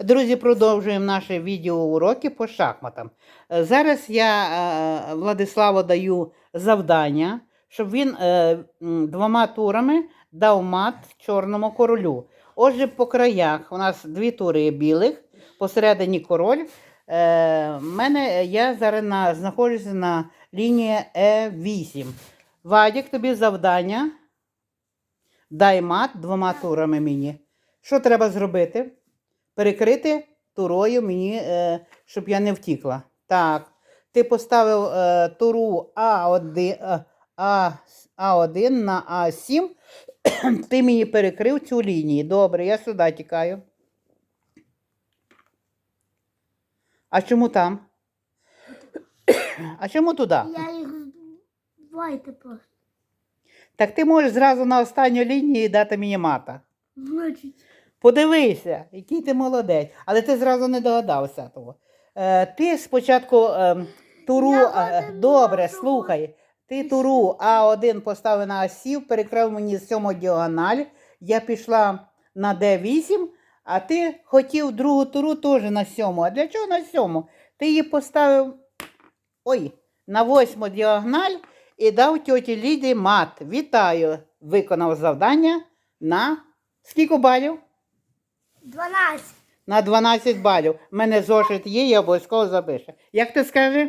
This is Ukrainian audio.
Друзі, продовжуємо наші відеоуроки по шахматам. Е, Зараз я е, Владиславу даю завдання, щоб він е, двома турами дав мат чорному королю. Отже, по краях у нас дві тури білих, посередині король. Мене, я зараз на, знаходжуся на лінії Е8. Вадік, тобі завдання. Дай мат двома турами мені. Що треба зробити? перекрити турою мені, е, щоб я не втікла. Так, ти поставив е, туру А1, е, А, А1 на А7. ти мені перекрив цю лінію. Добре, я сюди тікаю. А чому там? А чому туди? Я їх збивайте просто. Так ти можеш зразу на останню лінію дати мені мата. Значить, Подивися, який ти молодець. Але ти зразу не догадався того. Е, ти спочатку е, туру. Е, добре, слухай. Ти туру А1 поставив на А7, перекрив мені сьому діагональ. Я пішла на Д8, а ти хотів другу туру теж на сьому. А для чого на сьому? Ти її поставив ой, на восьму діагональ і дав тьоті Ліді мат. Вітаю! Виконав завдання на скільки балів? 12. На 12 балів. У мене зошит є, я обов'язково запишу. Як ти скажеш?